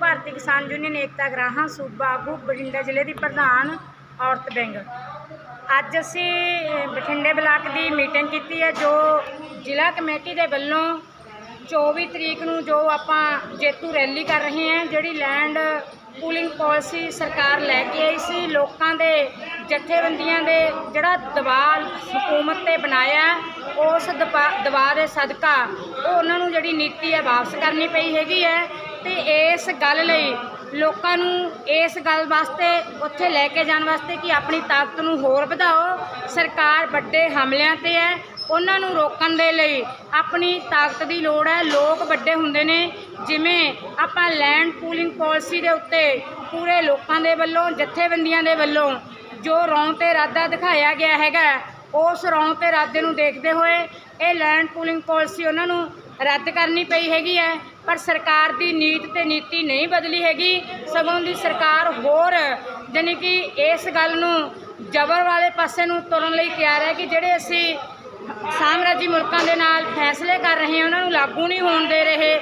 ਭਾਰਤੀ ਕਿਸਾਨ ਯੂਨੀਅਨ ਏਕਤਾ ਗ੍ਰਾਹਾਂ ਸੂਬਾ ਆਗੂ ਬਠਿੰਡਾ ਜ਼ਿਲ੍ਹੇ ਦੀ ਪ੍ਰਧਾਨ ਔਰਤ ਵਿੰਗ ਅੱਜ ਅਸੀਂ ਬਠਿੰਡੇ ਬਲਾਕ ਦੀ ਮੀਟਿੰਗ ਕੀਤੀ ਹੈ ਜੋ ਜ਼ਿਲ੍ਹਾ ਕਮੇਟੀ ਦੇ ਵੱਲੋਂ 24 ਤਰੀਕ ਨੂੰ ਜੋ ਆਪਾਂ ਜੇਤੂ ਰੈਲੀ ਕਰ ਰਹੇ ਹਾਂ, ਜਿਹੜੀ ਲੈਂਡ ਪੂਲਿੰਗ ਪਾਲਿਸੀ ਸਰਕਾਰ ਲੈ ਕੇ ਆਈ ਸੀ, ਲੋਕਾਂ ਦੇ ਜਥੇਬੰਦੀਆਂ ਦੇ ਜਿਹੜਾ ਦਬਾਅ ਹਕੂਮਤ ਤੇ ਬਣਾਇਆ, ਉਸ ਦਬਾ- ਦਬਾਅ ਦੇ ਸਦਕਾ ਉਹ ਉਹਨਾਂ ਨੂੰ ਜਿਹੜੀ ਨੀਤੀ ਹੈ ਵਾਪਸ ਕਰਨੀ ਪਈ ਹੈਗੀ ਹੈ। ਤੇ ਇਸ ਗੱਲ ਲਈ ਲੋਕਾਂ ਨੂੰ ਇਸ ਗੱਲ ਵਾਸਤੇ, ਉੱਥੇ ਲੈ ਕੇ ਜਾਣ ਵਾਸਤੇ ਕਿ ਆਪਣੀ ਤਾਕਤ ਨੂੰ ਹੋਰ ਵਧਾਓ। ਸਰਕਾਰ ਵੱਡੇ ਹਮਲਿਆਂ ਤੇ ਹੈ। ਉਹਨਾਂ ਨੂੰ ਰੋਕਣ ਦੇ ਲਈ ਆਪਣੀ ਤਾਕਤ ਦੀ ਲੋੜ ਹੈ। ਲੋਕ ਵੱਡੇ ਹੁੰਦੇ ਨੇ। ਜਿਵੇਂ ਆਪਾਂ ਲੈਂਡ ਪੂਲਿੰਗ ਪਾਲਿਸੀ ਦੇ ਉੱਤੇ ਪੂਰੇ ਲੋਕਾਂ ਦੇ ਵੱਲੋਂ, ਜਥੇਬੰਦੀਆਂ ਦੇ ਵੱਲੋਂ ਜੋ ਰੌਂ ਤੇ ਇਰਾਦਾ ਦਿਖਾਇਆ ਗਿਆ ਹੈਗਾ, ਉਸ ਰੌਂ ਤੇ ਇਰਾਦੇ ਨੂੰ ਦੇਖਦੇ ਹੋਏ ਇਹ ਲੈਂਡ ਪੂਲਿੰਗ ਪਾਲਿਸੀ ਉਹਨਾਂ ਨੂੰ ਰੱਦ ਕਰਨੀ ਪਈ ਹੈਗੀ ਹੈ, ਪਰ ਸਰਕਾਰ ਦੀ ਨੀਤ ਤੇ ਨੀਤੀ ਨਹੀਂ ਬਦਲੀ ਹੈਗੀ। ਸਗੋਂ ਦੀ ਸਰਕਾਰ ਹੋਰ, ਜਾਣੀ ਕਿ ਇਸ ਗੱਲ ਨੂੰ ਜ਼ਬਰ ਵਾਲੇ ਪਾਸੇ ਨੂੰ ਤੁਰਨ ਲਈ ਤਿਆਰ ਹੈ ਕਿ ਜਿਹੜੇ ਅਸੀਂ ਸਾਮਰਾਜੀ ਮੁਲਕਾਂ ਦੇ ਨਾਲ ਫੈਸਲੇ ਕਰ ਰਹੇ ਹਾਂ, ਉਹਨਾਂ ਨੂੰ ਲਾਗੂ ਨਹੀਂ ਹੋਣ ਦੇ ਰਹੇ।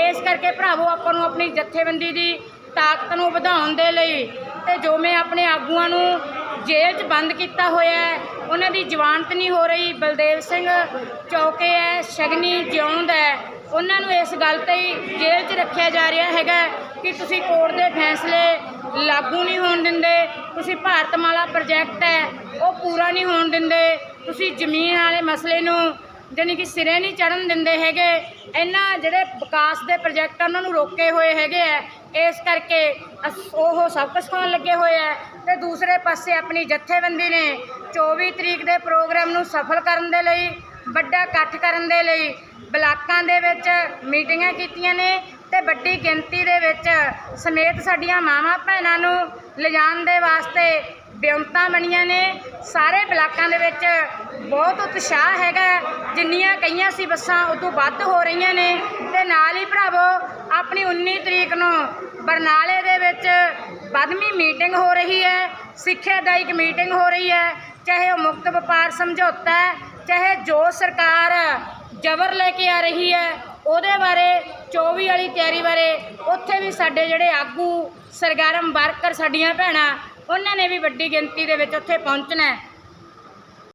ਇਸ ਕਰਕੇ ਭਰਾਵੋ, ਆਪਾਂ ਨੂੰ ਆਪਣੀ ਜਥੇਬੰਦੀ ਦੀ ਤਾਕਤ ਨੂੰ ਵਧਾਉਣ ਦੇ ਲਈ ਤੇ ਜੋ ਮੈਂ ਆਪਣੇ ਆਗੂਆਂ ਨੂੰ ਜੇਲ੍ਹ 'ਚ ਬੰਦ ਕੀਤਾ ਹੋਇਆ ਹੈ। ਉਹਨਾਂ ਦੀ ਜ਼ਮਾਨਤ ਨਹੀਂ ਹੋ ਰਹੀ। ਬਲਦੇਵ ਸਿੰਘ ਚੌਕੇ ਹੈ, ਸ਼ਗਨੀ ਜਿਉਂਦ ਹੈ। ਉਹਨਾਂ ਨੂੰ ਇਸ ਗੱਲ ਤੇ ਹੀ ਜੇਲ੍ਹ 'ਚ ਰੱਖਿਆ ਜਾ ਰਿਹਾ ਹੈਗਾ ਕਿ ਤੁਸੀਂ ਕੋਰਟ ਦੇ ਫੈਸਲੇ ਲਾਗੂ ਨਹੀਂ ਹੋਣ ਦਿੰਦੇ। ਤੁਸੀਂ ਭਾਰਤਮਾਲਾ ਪ੍ਰੋਜੈਕਟ ਹੈ, ਉਹ ਪੂਰਾ ਨਹੀਂ ਹੋਣ ਦਿੰਦੇ। ਤੁਸੀਂ ਜ਼ਮੀਨ ਵਾਲੇ ਮਸਲੇ ਨੂੰ ਜਾਣੀ ਕਿ ਸਿਰੇ ਨਹੀਂ ਚੜਨ ਦਿੰਦੇ ਹੈਗੇ। ਇਹਨਾਂ ਜਿਹੜੇ ਵਿਕਾਸ ਦੇ ਪ੍ਰੋਜੈਕਟ ਉਹਨਾਂ ਨੂੰ ਰੋਕੇ ਹੋਏ ਹੈਗੇ ਆ। ਇਸ ਕਰਕੇ ਅਸ- ਉਹ ਸਭ ਕੁਛ ਖਾਣ ਲੱਗੇ ਹੋਏ ਆ। ਤੇ ਦੂਸਰੇ ਪਾਸੇ ਆਪਣੀ ਜਥੇਬੰਦੀ ਨੇ 24 ਤਰੀਕ ਦੇ ਪ੍ਰੋਗਰਾਮ ਨੂੰ ਸਫਲ ਕਰਨ ਦੇ ਲਈ, ਵੱਡਾ ਇਕੱਠ ਕਰਨ ਦੇ ਲਈ, ਬਲਾਕਾਂ ਦੇ ਵਿੱਚ ਮੀਟਿੰਗਾਂ ਕੀਤੀਆਂ ਨੇ। ਤੇ ਵੱਡੀ ਗਿਣਤੀ ਦੇ ਵਿੱਚ ਸਮੇਤ ਸਾਡੀਆਂ ਮਾਵਾਂ ਭੈਣਾਂ ਨੂੰ ਲਿਜਾਣ ਦੇ ਵਾਸਤੇ ਬਿਉਂਤਾਂ ਬਣੀਆਂ ਨੇ। ਸਾਰੇ ਬਲਾਕਾਂ ਦੇ ਵਿੱਚ ਬਹੁਤ ਉਤਸ਼ਾਹ ਹੈਗਾ ਜਿੰਨੀਆਂ ਕਈਆਂ ਸੀ ਬੱਸਾਂ ਉਦੋਂ ਵੱਧ ਹੋ ਰਹੀਆਂ ਨੇ। ਤੇ ਨਾਲ ਹੀ ਭਰਾਵੋ, ਆਪਣੀ 19 ਤਰੀਕ ਨੂੰ ਬਰਨਾਲੇ ਦੇ ਵਿੱਚ ਵੱਧਵੀਂ ਮੀਟਿੰਗ ਹੋ ਰਹੀ ਹੈ। ਸਿੱਖਿਆਦਾਇਕ ਮੀਟਿੰਗ ਹੋ ਰਹੀ ਹੈ। ਚਾਹੇ ਉਹ ਮੁਕਤ ਵਪਾਰ ਸਮਝੌਤਾ ਹੈ, ਚਾਹੇ ਜੋ ਸਰਕਾਰ ਜ਼ਬਰ ਲੈ ਕੇ ਆ ਰਹੀ ਹੈ ਉਹਦੇ ਬਾਰੇ 24 ਵਾਲੀ ਤਿਆਰੀ ਬਾਰੇ ਉੱਥੇ ਵੀ ਸਾਡੇ ਜਿਹੜੇ ਆਗੂ, ਸਰਗਰਮ ਵਰਕਰ ਸਾਡੀਆਂ ਭੈਣਾਂ, ਉਹਨਾਂ ਨੇ ਵੀ ਵੱਡੀ ਗਿਣਤੀ ਦੇ ਵਿੱਚ ਉੱਥੇ ਪਹੁੰਚਣਾ